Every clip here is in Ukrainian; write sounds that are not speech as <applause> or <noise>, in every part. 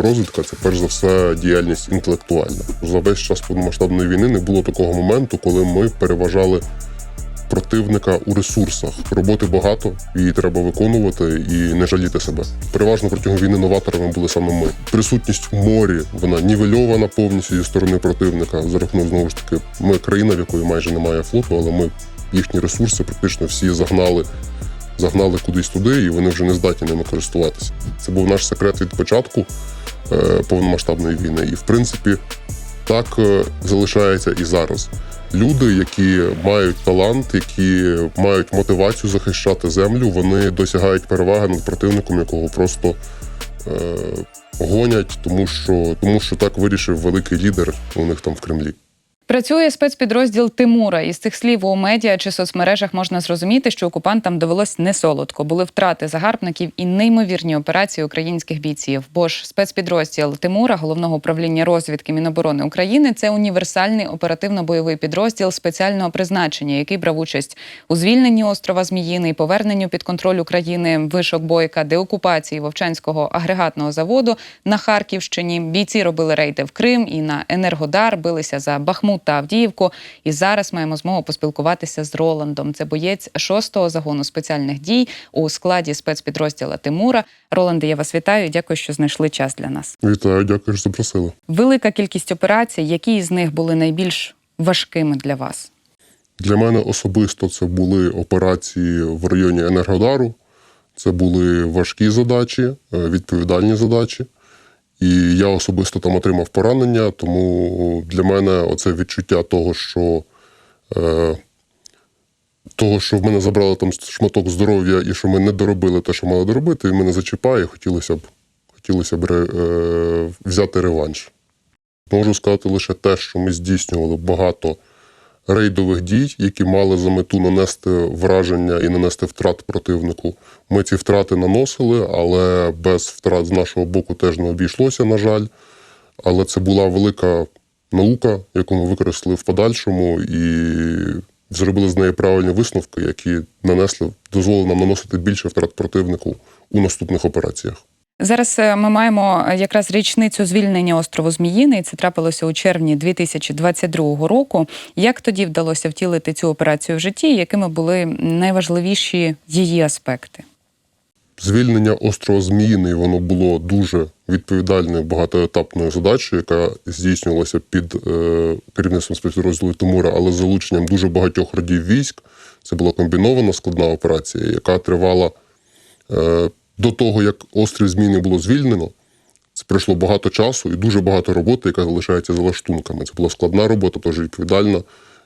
розвідка це перш за все діяльність інтелектуальна. За весь час повномасштабної війни не було такого моменту, коли ми переважали противника у ресурсах. Роботи багато, її треба виконувати і не жаліти себе. Переважно протягом війни новаторами були саме ми. Присутність у морі вона нівельована повністю зі сторони противника. За рахунок знову ж таки, ми країна, в якої майже немає флоту, але ми їхні ресурси практично всі загнали. Загнали кудись туди, і вони вже не здатні ними користуватися. Це був наш секрет від початку повномасштабної війни. І в принципі, так е, залишається і зараз. Люди, які мають талант, які мають мотивацію захищати землю, вони досягають переваги над противником, якого просто е, гонять, тому що, тому що так вирішив великий лідер у них там в Кремлі. Працює спецпідрозділ Тимура. Із цих слів у медіа чи соцмережах можна зрозуміти, що окупантам довелось не солодко. Були втрати загарбників і неймовірні операції українських бійців. Бо ж спецпідрозділ Тимура, головного управління розвідки Міноборони України, це універсальний оперативно-бойовий підрозділ спеціального призначення, який брав участь у звільненні острова Зміїний, поверненню під контроль України вишок бойка, деокупації Вовчанського агрегатного заводу на Харківщині. Бійці робили рейди в Крим і на Енергодар, билися за Бахмут та Авдіївку. І зараз маємо змогу поспілкуватися з Роландом. Це боєць 6-го загону спеціальних дій у складі спецпідрозділа Тимура. Роланде, я вас вітаю. Дякую, що знайшли час для нас. Вітаю, дякую, що запросили. Велика кількість операцій. Які з них були найбільш важкими для вас? Для мене особисто це були операції в районі Енергодару. Це були важкі задачі, е, відповідальні задачі. І я особисто там отримав поранення, тому для мене оце відчуття того, що, е, того, що в мене забрали там шматок здоров'я і що ми не доробили те, що мали доробити, і мене зачіпає, хотілося б, хотілося б е, взяти реванш. Можу сказати лише те, що ми здійснювали багато рейдових дій, які мали за мету нанести враження і нанести втрат противнику. Ми ці втрати наносили, але без втрат з нашого боку теж не обійшлося, на жаль. Але це була велика наука, яку ми використали в подальшому, і зробили з неї правильні висновки, які нанесли, дозволили нам наносити більше втрат противнику у наступних операціях. Зараз е, ми маємо е, якраз річницю звільнення острову Зміїний. Це трапилося у червні 2022 року. Як тоді вдалося втілити цю операцію в житті? Якими були найважливіші її аспекти? Звільнення острова Зміїний воно було дуже відповідальною багатоетапною задачею, яка здійснювалася під е, керівництвом спецпідрозділу Тимура, але з залученням дуже багатьох родів військ. Це була комбінована складна операція, яка тривала е, до того, як острів Зміїний було звільнено. Це пройшло багато часу і дуже багато роботи, яка залишається за лаштунками. Це була складна робота, теж відповідальна.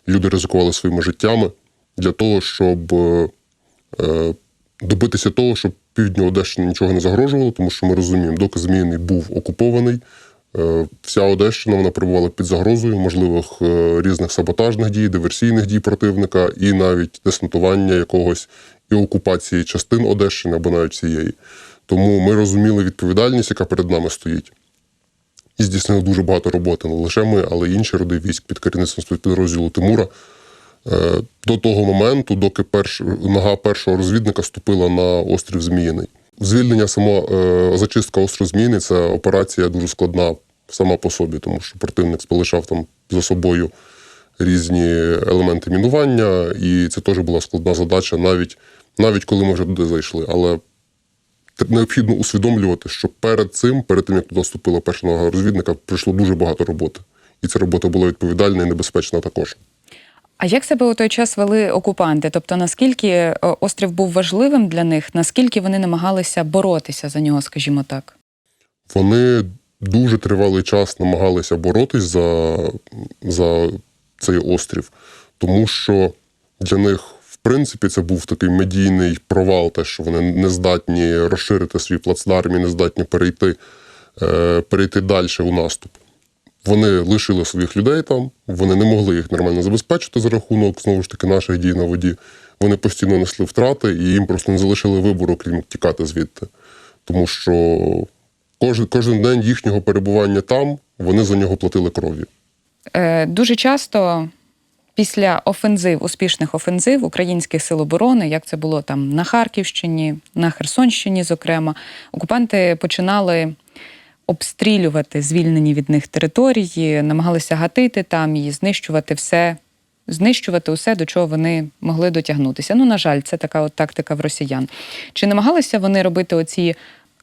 Люди ризикували своїми життями для того, щоб е, е, добитися того, щоб півдню Одещини нічого не загрожувало, тому що ми розуміємо, доки Зміїний був окупований, е, вся Одещина вона перебувала під загрозою можливих е, різних саботажних дій, диверсійних дій противника і навіть десантування якогось і окупації частин Одещини або навіть всієї. Тому ми розуміли відповідальність, яка перед нами стоїть. І здійснили дуже багато роботи. Не лише ми, але й інші роди військ під керівництвом спецпідрозділу Тимура. Е, До того моменту, доки перш, нога першого розвідника ступила на острів Зміїний. Звільнення само е, зачистка острова Зміїний це операція дуже складна сама по собі, тому що противник залишав там за собою різні елементи мінування, і це теж була складна задача, навіть, навіть коли ми вже туди зайшли. Але необхідно усвідомлювати, що перед цим, перед тим як туди вступила перша нога розвідника, пройшло дуже багато роботи. І ця робота була відповідальна і небезпечна також. А як себе у той час вели окупанти? Тобто, наскільки е, острів був важливим для них, наскільки вони намагалися боротися за нього, скажімо так? Вони дуже тривалий час намагалися боротись за, за цей острів, тому що для них, в принципі, це був такий медійний провал, те, що вони не здатні розширити свій плацдарм і не здатні перейти, е, перейти далі у наступ. Вони лишили своїх людей там, вони не могли їх нормально забезпечити за рахунок знову ж таки наших дій на воді. Вони постійно несли втрати, і їм просто не залишили вибору, крім тікати звідти. Тому що кожен, кожен день їхнього перебування там вони за нього платили кров'ю. Е, дуже часто після офензив, успішних офензив українських сил оборони, як це було там на Харківщині, на Херсонщині, зокрема, окупанти починали обстрілювати звільнені від них території, намагалися гатити там і знищувати все, знищувати усе, до чого вони могли дотягнутися. Ну, на жаль, це така от тактика в росіян. Чи намагалися вони робити оці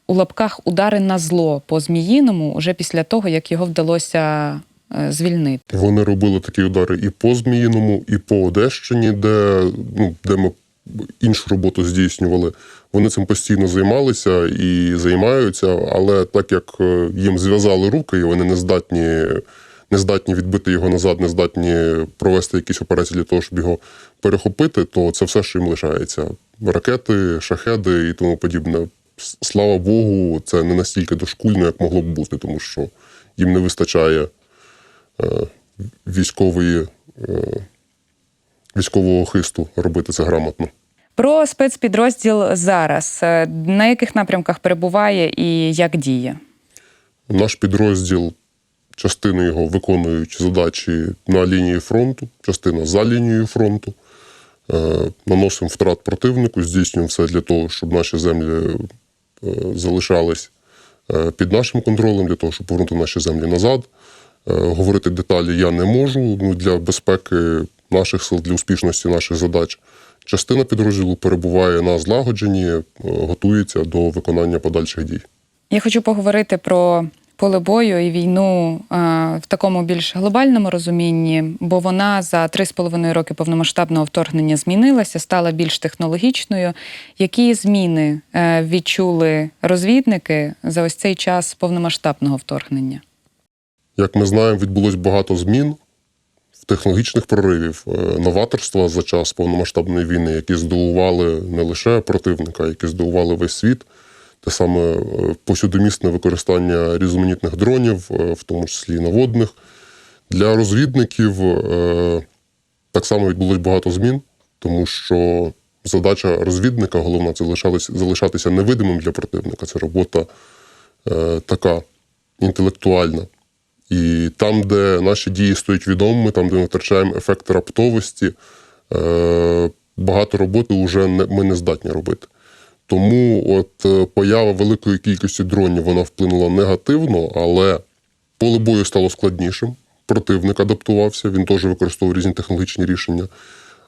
у лапках удари на зло по Зміїному уже після того, як його вдалося е, звільнити? Вони робили такі удари і по Зміїному, і по Одещині, де, ну, де ми іншу роботу здійснювали. Вони цим постійно займалися і займаються, але так як е, їм зв'язали руки, і вони не здатні, не здатні відбити його назад, не здатні провести якісь операції для того, щоб його перехопити, то це все, що їм лишається. Ракети, шахеди і тому подібне. Слава Богу, це не настільки дошкульно, як могло б бути, тому що їм не вистачає е, військової, е, військового хисту робити це грамотно. Про спецпідрозділ зараз Е, на яких напрямках перебуває і як діє? Наш підрозділ, частини його виконують задачі на лінії фронту, частина за лінією фронту. Е, Наносимо втрат противнику, здійснюємо все для того, щоб наші землі е, залишались під нашим контролем, для того, щоб повернути наші землі назад. Говорити деталі я не можу ну, для безпеки наших сил, для успішності наших задач. Частина підрозділу перебуває на злагодженні, е, готується до виконання подальших дій. Я хочу поговорити про поле бою і війну е, в такому більш глобальному розумінні, бо вона за три з половиною роки повномасштабного вторгнення змінилася, стала більш технологічною. Які зміни е, відчули розвідники за ось цей час повномасштабного вторгнення? Як ми знаємо, відбулось багато змін технологічних проривів, е, новаторства за час повномасштабної війни, які здивували не лише противника, які здивували весь світ. Те саме е, повсюдомісне використання різноманітних дронів, е, в тому числі наводних. Для розвідників так само відбулось багато змін, тому що задача розвідника головна це залишатися невидимим для противника. Це робота така інтелектуальна. І там, де наші дії стають відомими, там, де ми втрачаємо ефект раптовості, е, багато роботи вже ми не здатні робити. Тому от е, поява великої кількості дронів вона вплинула негативно, але поле бою стало складнішим. Противник адаптувався, він теж використовував різні технологічні рішення.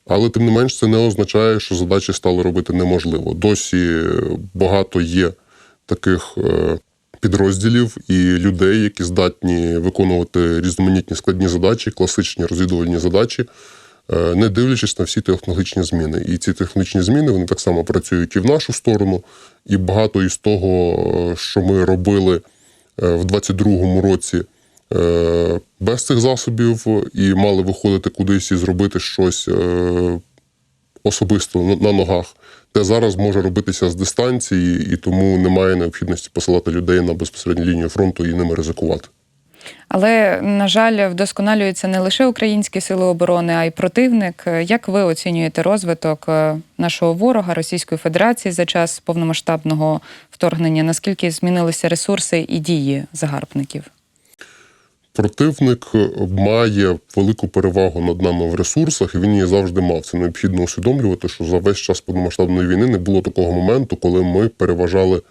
Але тим не менш, це не означає, що задачі стали робити неможливо. Досі багато є таких е, підрозділів і людей, які здатні виконувати різноманітні складні задачі, класичні розвідувальні задачі, е, не дивлячись на всі технологічні зміни. І ці технологічні зміни вони так само працюють і в нашу сторону, і багато із того, е, що ми робили е, в 22-му році. Без цих засобів і мали виходити кудись і зробити щось особисто на ногах, те зараз може робитися з дистанції, і тому немає необхідності посилати людей на безпосередню лінію фронту і ними ризикувати. Але, на жаль, вдосконалюються не лише українські сили оборони, а й противник. Як ви оцінюєте розвиток е, нашого ворога Російської Федерації за час повномасштабного вторгнення? Наскільки змінилися ресурси і дії загарбників? Противник має велику перевагу над нами в ресурсах, і він її завжди мав. Це необхідно усвідомлювати, що за весь час повномасштабної війни не було такого моменту, коли ми переважали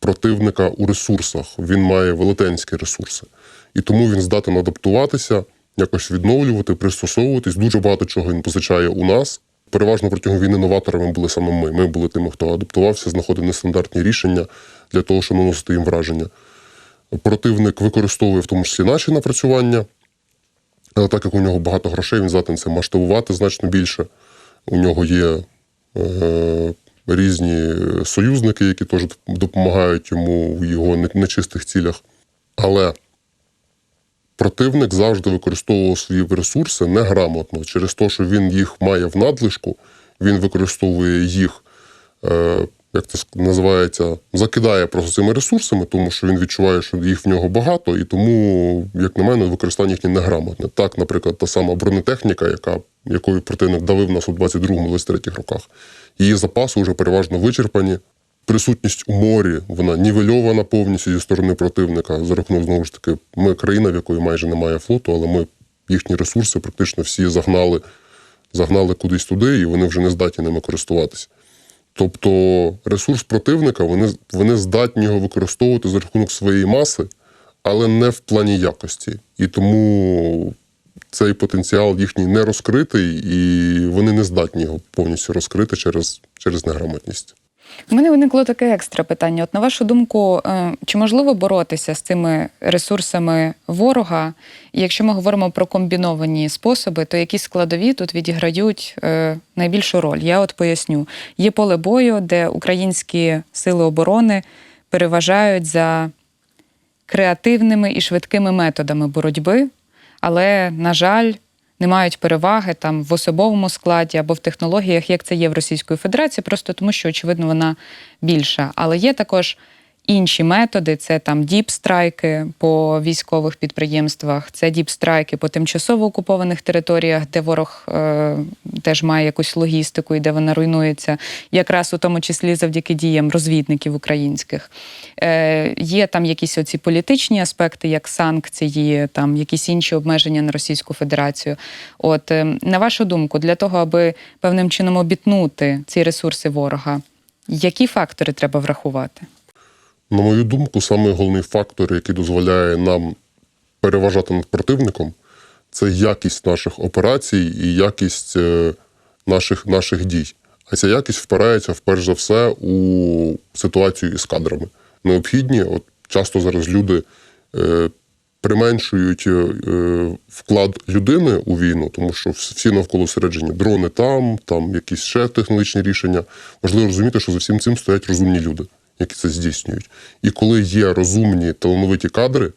противника у ресурсах. Він має велетенські ресурси. І тому він здатен адаптуватися, якось відновлювати, пристосовуватись. Дуже багато чого він позичає у нас. Переважно протягом війни новаторами були саме ми. Ми були тими, хто адаптувався, знаходив нестандартні рішення для того, щоб наносити їм враження. Противник використовує в тому числі наші напрацювання, але так як у нього багато грошей, він здатен це масштабувати значно більше. У нього є е, різні союзники, які теж допомагають йому в його нечистих цілях. Але противник завжди використовував свої ресурси неграмотно. Через те, що він їх має в надлишку, він використовує їх, е, як це називається, закидає просто цими ресурсами, тому що він відчуває, що їх в нього багато, і тому, як на мене, використання їхнє неграмотне. Так, наприклад, та сама бронетехніка, яка, якою противник давив нас у 22-23 роках, її запаси вже переважно вичерпані. Присутність у морі вона нівельована повністю зі сторони противника. За рахунок знову ж таки, ми країна, в якої майже немає флоту, але ми їхні ресурси практично всі загнали, загнали кудись туди, і вони вже не здатні ними користуватися. Тобто ресурс противника вони, вони здатні його використовувати за рахунок своєї маси, але не в плані якості. І тому цей потенціал їхній не розкритий, і вони не здатні його повністю розкрити через, через неграмотність. У мене виникло таке екстра питання. От на вашу думку, е, чи можливо боротися з цими ресурсами ворога? І якщо ми говоримо про комбіновані способи, то які складові тут відіграють е, найбільшу роль? Я от поясню: є поле бою, де українські сили оборони переважають за креативними і швидкими методами боротьби, але, на жаль, не мають переваги там в особовому складі або в технологіях, як це є в Російської Федерації, просто тому що, очевидно, вона більша. Але є також інші методи: це там діпстрайки по військових підприємствах, це діпстрайки по тимчасово окупованих територіях, де ворог е, теж має якусь логістику і де вона руйнується, якраз у тому числі завдяки діям розвідників українських. Е, є там якісь оці політичні аспекти, як санкції, там якісь інші обмеження на Російську Федерацію. От е, на вашу думку, для того, аби певним чином обітнути ці ресурси ворога, які фактори треба врахувати? На мою думку, самий головний фактор, який дозволяє нам переважати над противником, це якість наших операцій і якість е, наших, наших дій. А ця якість впирається вперше за все у ситуацію із кадрами. Необхідні, от часто зараз люди е, применшують е, е, вклад людини у війну, тому що всі навколо середжені дрони там, там якісь ще технологічні рішення. Важливо розуміти, що за всім цим стоять розумні люди, які це здійснюють. І коли є розумні талановиті кадри,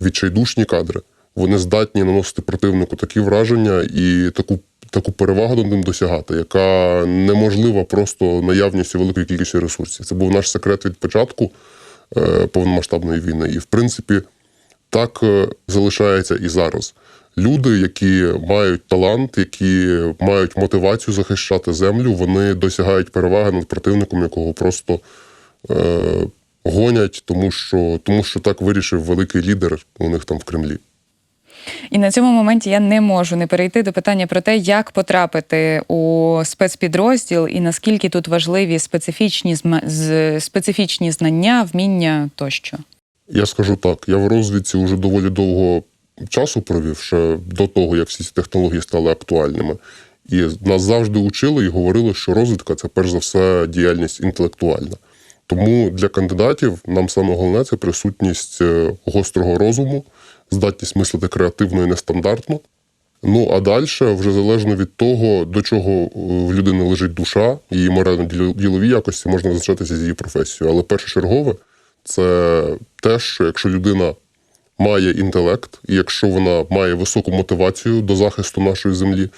відчайдушні кадри, вони здатні наносити противнику такі враження і таку. Таку перевагу над ним досягати, яка неможлива просто наявністю великої кількості ресурсів. Це був наш секрет від початку е, повномасштабної війни. І, в принципі, так е, залишається і зараз. Люди, які мають талант, які мають мотивацію захищати землю, вони досягають переваги над противником, якого просто гонять, тому що, тому що так вирішив великий лідер у них там в Кремлі. І на цьому моменті я не можу не перейти до питання про те, як потрапити у спецпідрозділ і наскільки тут важливі специфічні специфічні знання, вміння тощо. Я скажу так: я в розвідці вже доволі довго часу провів ще до того, як всі ці технології стали актуальними. І нас завжди учили і говорили, що розвідка це перш за все діяльність інтелектуальна. Тому для кандидатів нам саме головне це присутність е, гострого розуму, здатність мислити креативно і нестандартно. Ну а далі, вже залежно від того, до чого е, в людини лежить душа, її морально-ділові якості можна визначатися з її професією. Але першочергове це те, що якщо людина має інтелект, і якщо вона має високу мотивацію до захисту нашої землі,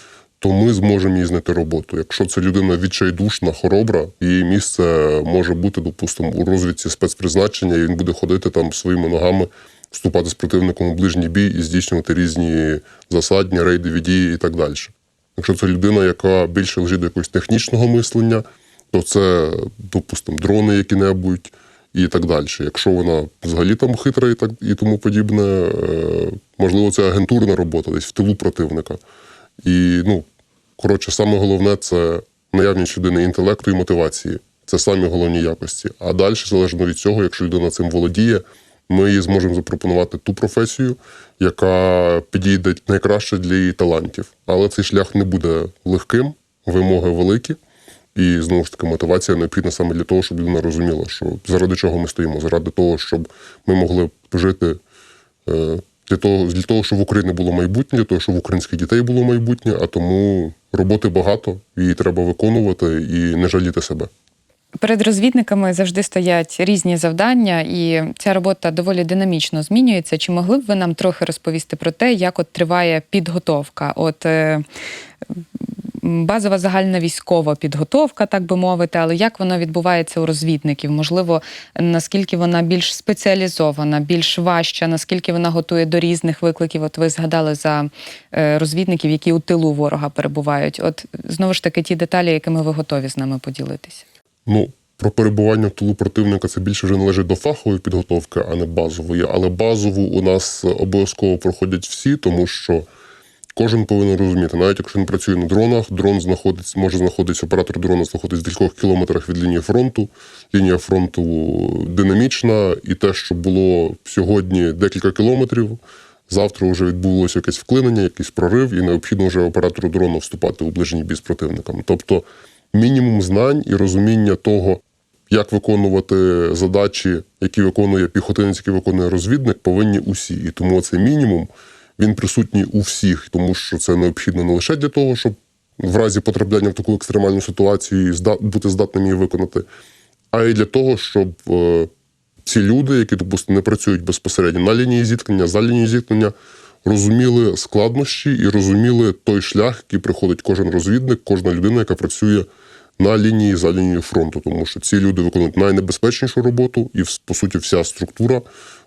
то ми зможемо їй знайти роботу. Якщо це людина відчайдушна, хоробра, її місце може бути, допустимо, у розвідці спецпризначення, і він буде ходити там своїми ногами, вступати з противником у ближній бій і здійснювати різні засадні, рейдові дії і так далі. Якщо це людина, яка більше лежить до якогось технічного мислення, то це, допустимо, дрони які-небудь і так далі. Якщо вона взагалі там хитра і так і тому подібне, е, можливо, це агентурна робота десь в тилу противника. І, ну, коротше, саме головне це наявність людини інтелекту і мотивації. Це самі головні якості. А далі, залежно від цього, якщо людина цим володіє, ми їй зможемо запропонувати ту професію, яка підійде найкраще для її талантів. Але цей шлях не буде легким, вимоги великі. І знову ж таки мотивація необхідна саме для того, щоб людина розуміла, що заради чого ми стоїмо, заради того, щоб ми могли жити е, для того, для того, щоб в Україні було майбутнє, для того, щоб в українських дітей було майбутнє, а тому роботи багато, її треба виконувати і не жаліти себе. Перед розвідниками завжди стоять різні завдання, і ця робота доволі динамічно змінюється. Чи могли б ви нам трохи розповісти про те, як от триває підготовка? От е, базова загальна військова підготовка, так би мовити, але як вона відбувається у розвідників? Можливо, наскільки вона більш спеціалізована, більш важча, наскільки вона готує до різних викликів? От ви згадали за е, розвідників, які у тилу ворога перебувають. От знову ж таки ті деталі, якими ви готові з нами поділитися. Ну, про перебування в тилу противника це більше вже належить до фахової підготовки, а не базової. Але базову у нас обов'язково проходять всі, тому що Кожен повинен розуміти, навіть якщо він працює на дронах, дрон знаходиться, може знаходитися, оператор дрона знаходиться в декількох кілометрах від лінії фронту. Лінія фронту динамічна, і те, що було сьогодні декілька кілометрів, завтра вже відбулося якесь вклинення, якийсь прорив, і необхідно вже оператору дрона вступати у ближній бій з противником. Тобто мінімум знань і розуміння того, як виконувати задачі, які виконує піхотинець, які виконує розвідник, повинні усі. І тому цей мінімум він присутній у всіх, тому що це необхідно не лише для того, щоб в разі потрапляння в таку екстремальну ситуацію бути здатним її виконати, а й для того, щоб е, ці люди, які, допустимо, не працюють безпосередньо на лінії зіткнення, за лінією зіткнення, розуміли складнощі і розуміли той шлях, який приходить кожен розвідник, кожна людина, яка працює на лінії за лінією фронту, тому що ці люди виконують найнебезпечнішу роботу, і по суті, вся структура,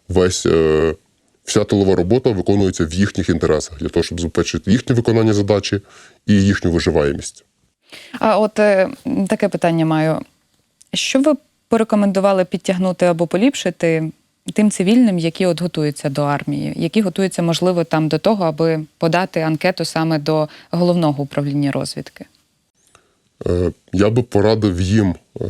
весь. Е, Вся тилова робота виконується в їхніх інтересах для того, щоб забезпечити їхнє виконання задачі і їхню виживаємість. А от е, таке питання маю. Що ви порекомендували підтягнути або поліпшити тим цивільним, які от готуються до армії, які готуються, можливо, там до того, аби подати анкету саме до головного управління розвідки? Е, Я би порадив їм е,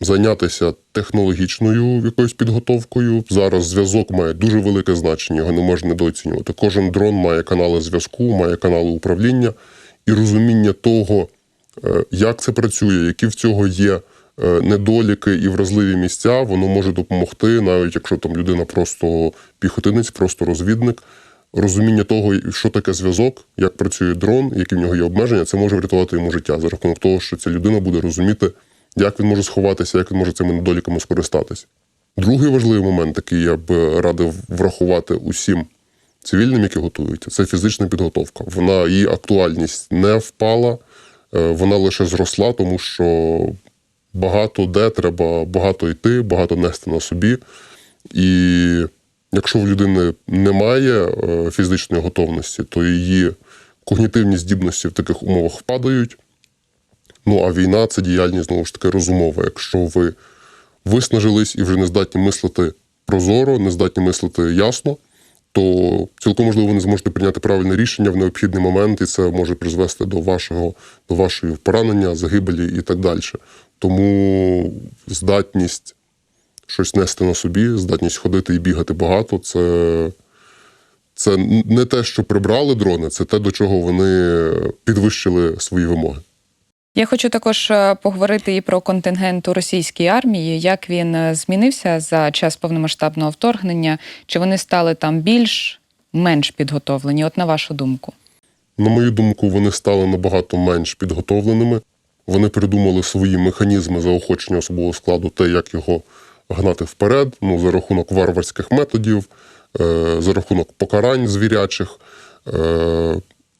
зайнятися технологічною якоюсь підготовкою. Зараз зв'язок має дуже велике значення, його не можна недооцінювати. Кожен дрон має канали зв'язку, має канали управління і розуміння того, е, як це працює, які в цього є е, недоліки і вразливі місця, воно може допомогти, навіть якщо там людина просто піхотинець, просто розвідник. Розуміння того, що таке зв'язок, як працює дрон, які в нього є обмеження, це може врятувати йому життя за рахунок того, що ця людина буде розуміти, як він може сховатися, як він може цими недоліками скористатися. Другий важливий момент, який я б радив врахувати усім цивільним, які готуються, це фізична підготовка. Вона її актуальність не впала, е, вона лише зросла, тому що багато де треба багато йти, багато нести на собі. І якщо в людини немає е, фізичної готовності, то її когнітивні здібності в таких умовах впадають. Ну а війна це діяльність знову ж таки розумова. Якщо ви виснажились і вже не здатні мислити прозоро, не здатні мислити ясно, то цілком можливо ви не зможете прийняти правильне рішення в необхідний момент, і це може призвести до вашого до вашої поранення, загибелі і так далі. Тому здатність щось нести на собі, здатність ходити і бігати багато це. Це не те, що прибрали дрони, це те, до чого вони підвищили свої вимоги. Я хочу також е, поговорити і про контингент у російській армії, як він е, змінився за час повномасштабного вторгнення, чи вони стали там більш менш підготовлені? От на вашу думку. На мою думку, вони стали набагато менш підготовленими. Вони придумали свої механізми заохочення особового складу, те, як його гнати вперед, ну, за рахунок варварських методів, е, за рахунок покарань звірячих.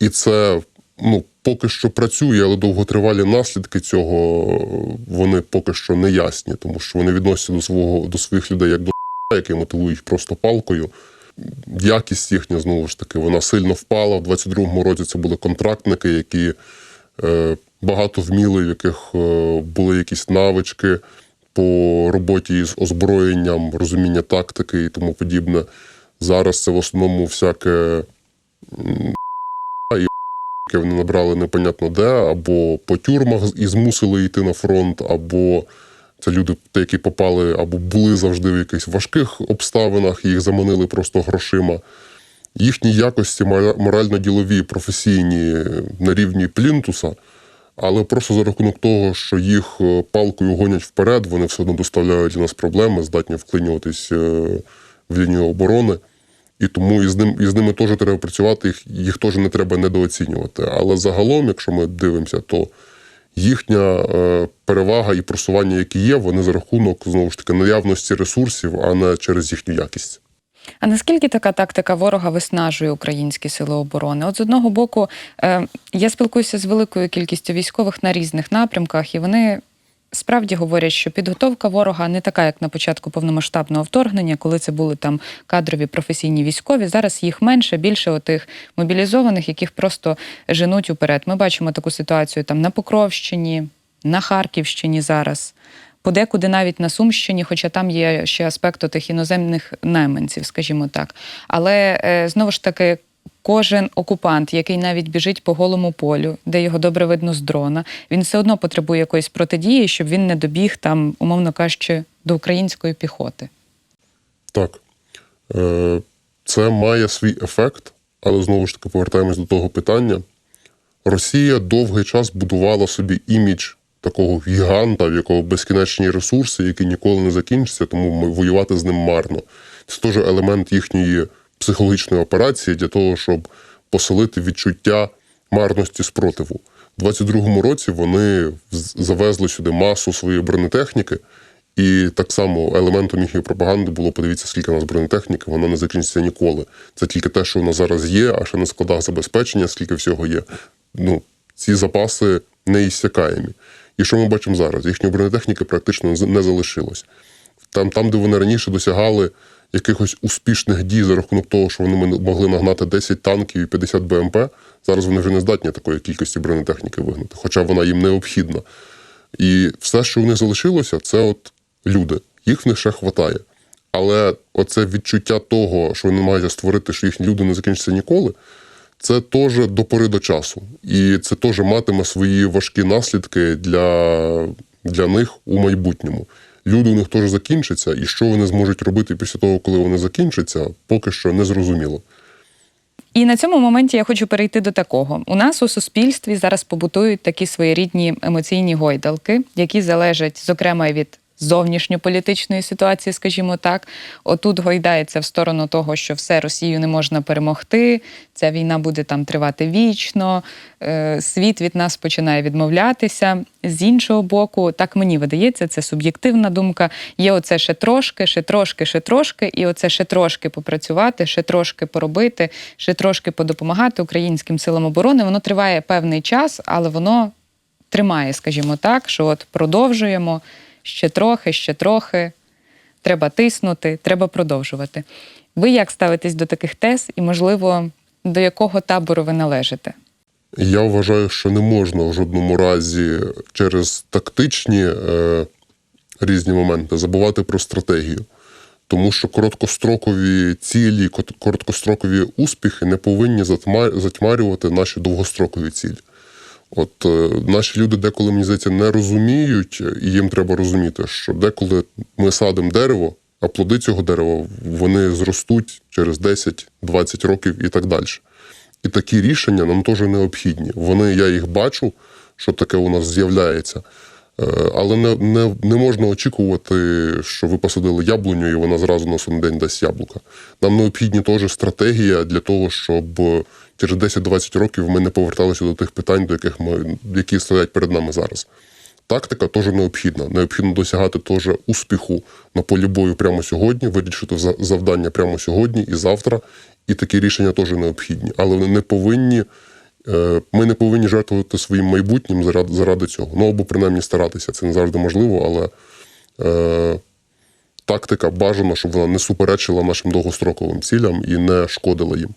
І це ну, поки що працює, але довготривалі наслідки цього вони поки що не ясні, тому що вони відносяться до свого до своїх людей як до <laughs> які мотивують просто палкою. Якість їхня знову ж таки вона сильно впала. В 22-му році це були контрактники, які е, багато вміли, в яких е, були якісь навички по роботі з озброєнням, розуміння тактики і тому подібне. Зараз це в основному всяке вони набрали непонятно де, або по тюрмах і змусили йти на фронт, або це люди, те, які попали або були завжди в якихось важких обставинах, їх заманили просто грошима. Їхні якості мора- морально-ділові, професійні на рівні плінтуса, але просто за рахунок того, що їх е, палкою гонять вперед, вони все одно доставляють для нас проблеми, здатні вклинюватись е, в лінію оборони. І тому із, ним, із ними теж треба працювати, їх, їх теж не треба недооцінювати. Але загалом, якщо ми дивимося, то їхня е, перевага і просування, які є, вони за рахунок знову ж таки наявності ресурсів, а не через їхню якість. А наскільки така тактика ворога виснажує українські сили оборони? От з одного боку, е, я спілкуюся з великою кількістю військових на різних напрямках, і вони справді говорять, що підготовка ворога не така, як на початку повномасштабного вторгнення, коли це були там кадрові професійні військові. Зараз їх менше, більше отих мобілізованих, яких просто женуть уперед. Ми бачимо таку ситуацію там на Покровщині, на Харківщині зараз. Подекуди навіть на Сумщині, хоча там є ще аспект тих іноземних найманців, скажімо так. Але е, знову ж таки, кожен окупант, який навіть біжить по голому полю, де його добре видно з дрона, він все одно потребує якоїсь протидії, щоб він не добіг там, умовно кажучи, до української піхоти. Так. Е, Це має свій ефект, але знову ж таки повертаємось до того питання. Росія довгий час будувала собі імідж такого гіганта, в якого безкінечні ресурси, які ніколи не закінчаться, тому воювати з ним марно. Це теж елемент їхньої психологічної операції для того, щоб поселити відчуття марності спротиву. У 22-му році вони завезли сюди масу своєї бронетехніки, і так само елементом їхньої пропаганди було подивіться, скільки у нас бронетехніки, воно не закінчиться ніколи. Це тільки те, що у зараз є, а ще на складах забезпечення, скільки всього є. Ну, ці запаси неіссякаємі. І що ми бачимо зараз? Їхньої бронетехніки практично не залишилось. Там, там, де вони раніше досягали якихось успішних дій за рахунок того, що вони могли нагнати 10 танків і 50 БМП, зараз вони вже не здатні такої кількості бронетехніки вигнати, хоча вона їм необхідна. І все, що в них залишилося, це от люди. Їх в них ще хватає. Але оце відчуття того, що вони намагаються створити, що їхні люди не закінчаться ніколи, це теж до пори до часу. І це теж матиме свої важкі наслідки для, для них у майбутньому. Люди у них теж закінчаться, і що вони зможуть робити після того, коли вони закінчаться, поки що не зрозуміло. І на цьому моменті я хочу перейти до такого. У нас у суспільстві зараз побутують такі своєрідні емоційні гойдалки, які залежать, зокрема, від зовнішньополітичної ситуації, скажімо так. Отут гойдається в сторону того, що все Росію не можна перемогти, ця війна буде там тривати вічно, е, світ від нас починає відмовлятися. З іншого боку, так мені видається, це суб'єктивна думка. Є оце ще трошки, ще трошки, ще трошки, і оце ще трошки попрацювати, ще трошки поробити, ще трошки подопомагати українським силам оборони. Воно триває певний час, але воно тримає, скажімо так, що от продовжуємо ще трохи, ще трохи. Треба тиснути, треба продовжувати. Ви як ставитесь до таких тез і, можливо, до якого табору ви належите? Я вважаю, що не можна в жодному разі через тактичні е, різні моменти забувати про стратегію. Тому що короткострокові цілі, короткострокові успіхи не повинні затьмарювати наші довгострокові цілі. От е, наші люди деколи, мені здається, не розуміють, і їм треба розуміти, що деколи ми садимо дерево, а плоди цього дерева вони зростуть через 10-20 років і так далі. І такі рішення нам теж необхідні. Вони, я їх бачу, що таке у нас з'являється. Е, Але не, не, не можна очікувати, що ви посадили яблуню, і вона зразу на один день дасть яблука. Нам необхідні теж стратегія для того, щоб е, через 10-20 років ми не поверталися до тих питань, до яких ми, які стоять перед нами зараз. Тактика теж необхідна. Необхідно досягати теж успіху на полі бою прямо сьогодні, вирішити за- завдання прямо сьогодні і завтра. І такі рішення теж необхідні. Але вони не повинні, е, ми не повинні жертвувати своїм майбутнім заради, заради цього. Ну або принаймні старатися. Це не завжди можливо, але е, тактика бажано, щоб вона не суперечила нашим довгостроковим цілям і не шкодила їм.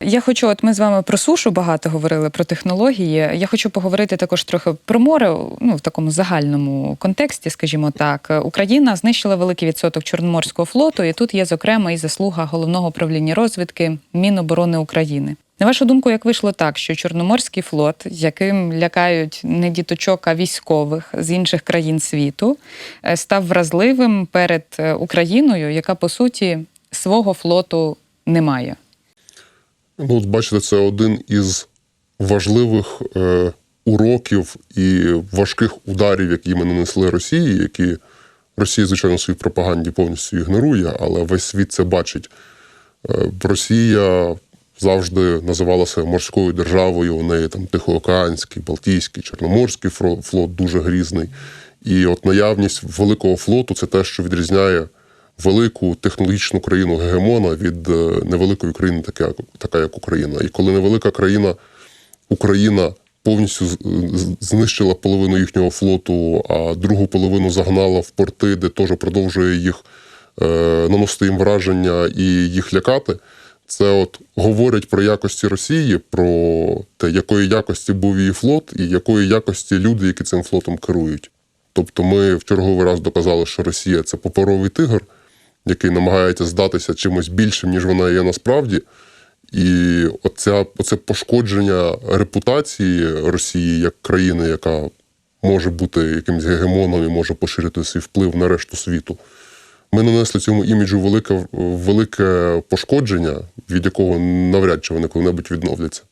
Я хочу, от ми з вами про сушу багато говорили про технології. Я хочу поговорити також трохи про море, ну в такому загальному контексті, скажімо так. Україна знищила великий відсоток Чорноморського флоту, і тут є зокрема і заслуга головного управління розвідки Міноборони України. На вашу думку, як вийшло так, що Чорноморський флот, яким лякають не діточок, а військових з інших країн світу, е, став вразливим перед е, Україною, яка по суті свого флоту не має? Ну, от бачите, це один із важливих е, уроків і важких ударів, які ми нанесли Росії, які Росія, звичайно, своїй пропаганді повністю ігнорує, але весь світ це бачить. Е, Росія завжди називала себе морською державою. У неї там Тихоокеанський, Балтійський, Чорноморський флот дуже грізний. І от наявність великого флоту це те, що відрізняє велику технологічну країну гегемона від е, невеликої країни, така, така як Україна. І коли невелика країна Україна повністю знищила половину їхнього флоту, а другу половину загнала в порти, де теж продовжує їх е, наносити їм враження і їх лякати. Це от говорять про якості Росії, про те, якої якості був її флот, і якої якості люди, які цим флотом керують. Тобто, ми в черговий раз доказали, що Росія це паперовий тигр, який намагається здатися чимось більшим, ніж вона є насправді. І оця, оце пошкодження репутації Росії як країни, яка може бути якимось гегемоном і може поширити свій вплив на решту світу. Ми нанесли цьому іміджу велике, велике пошкодження, від якого навряд чи вони коли-небудь відновляться.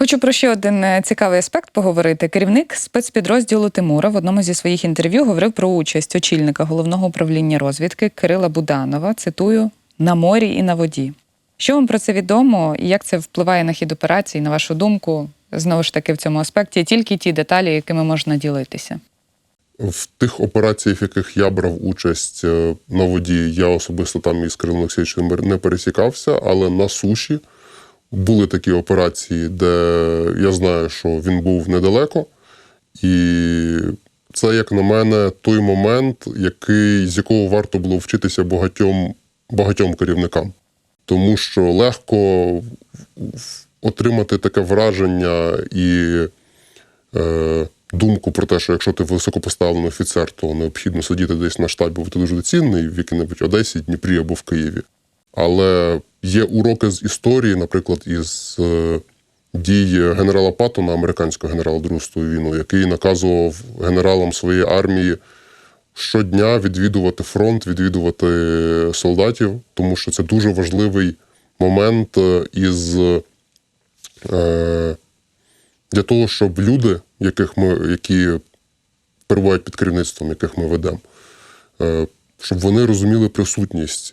Хочу про ще один е, цікавий аспект поговорити. Керівник спецпідрозділу Тимура в одному зі своїх інтерв'ю говорив про участь очільника головного управління розвідки Кирила Буданова. Цитую на морі і на воді. Що вам про це відомо і як це впливає на хід операції, на вашу думку? Знову ж таки, в цьому аспекті тільки ті деталі, якими можна ділитися. В тих операціях, в яких я брав участь е, на воді, я особисто там із Кирилом Олексійовичем не пересікався, але на суші були такі операції, де я знаю, що він був недалеко. І це, як на мене, той момент, який, з якого варто було вчитися багатьом, багатьом керівникам. Тому що легко отримати таке враження і е, думку про те, що якщо ти високопоставлений офіцер, то необхідно сидіти десь на штабі, бо ти дуже доцінний в якій-небудь Одесі, Дніпрі або в Києві. Але є уроки з історії, наприклад, із е, дій генерала Паттона, американського генерала Другу світову війну, який наказував генералам своєї армії щодня відвідувати фронт, відвідувати солдатів, тому що це дуже важливий момент е, із е, для того, щоб люди, яких ми, які перебувають під керівництвом, яких ми ведемо, щоб вони розуміли присутність,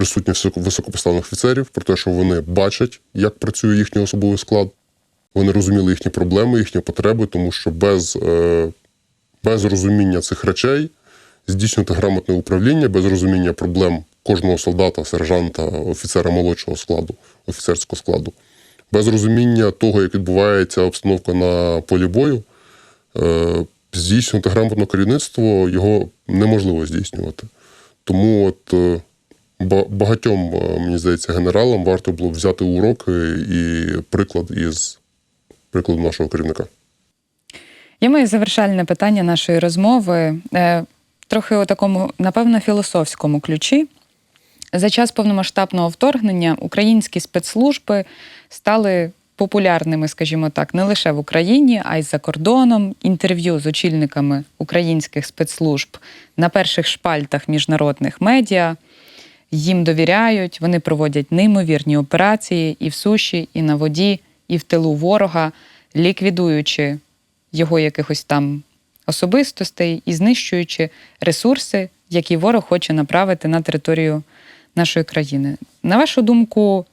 високо- високопоставлених офіцерів, про те, що вони бачать, як працює їхній особовий склад. Вони розуміли їхні проблеми, їхні потреби, тому що без, е, без розуміння цих речей здійснювати грамотне управління, без розуміння проблем кожного солдата, сержанта, офіцера молодшого складу, офіцерського складу, без розуміння того, як відбувається обстановка на полі бою, е, здійснювати грамотне керівництво його неможливо здійснювати. Тому от е, багатьом, е, мені здається, генералам варто було взяти уроки і приклад із прикладу нашого керівника. Я маю завершальне питання нашої розмови. Е, Трохи у такому, напевно, філософському ключі. За час повномасштабного вторгнення українські спецслужби стали популярними, скажімо так, не лише в Україні, а й за кордоном. Інтерв'ю з очільниками українських спецслужб на перших шпальтах міжнародних медіа. Їм довіряють, вони проводять неймовірні операції і в суші, і на воді, і в тилу ворога, ліквідуючи його якихось там особистостей і знищуючи ресурси, які ворог хоче направити на територію нашої країни. На вашу думку,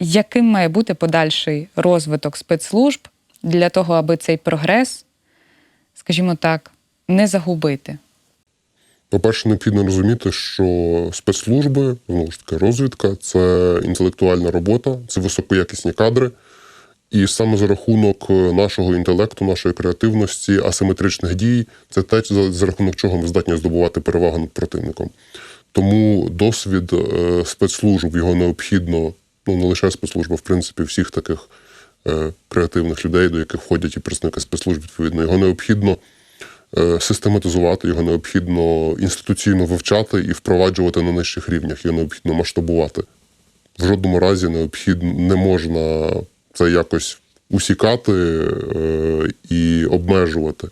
яким має бути подальший розвиток спецслужб для того, аби цей прогрес, скажімо так, не загубити? По-перше, необхідно розуміти, що спецслужби, знову ж таки, розвідка це інтелектуальна робота, це високоякісні кадри. І саме за рахунок нашого інтелекту, нашої креативності, асиметричних дій, це те, за, рахунок чого ми здатні здобувати перевагу над противником. Тому досвід е, спецслужб його необхідно, ну не лише спецслужб, а в принципі всіх таких е, креативних людей, до яких входять і представники спецслужб, відповідно, його необхідно е, систематизувати, його необхідно інституційно вивчати і впроваджувати на нижчих рівнях, його необхідно масштабувати. В жодному разі необхідно не можна це якось усікати е, і обмежувати.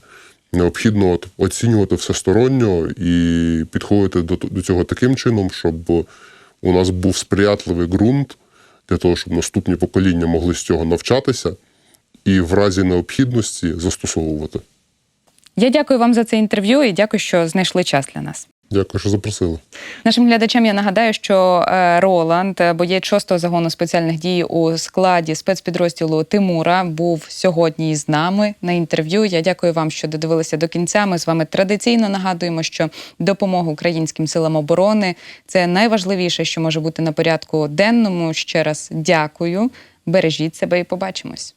Необхідно от, оцінювати всесторонньо і підходити до, до цього таким чином, щоб у нас був сприятливий ґрунт для того, щоб наступні покоління могли з цього навчатися і в разі необхідності застосовувати. Я дякую вам за це інтерв'ю і дякую, що знайшли час для нас. Дякую, що запросили. Нашим глядачам я нагадаю, що е, Роланд, е, боєць 6-го загону спеціальних дій у складі спецпідрозділу Тимура, був сьогодні із нами на інтерв'ю. Я дякую вам, що додивилися до кінця. Ми з вами традиційно нагадуємо, що допомога українським силам оборони це найважливіше, що може бути на порядку денному. Ще раз дякую. Бережіть себе і побачимось.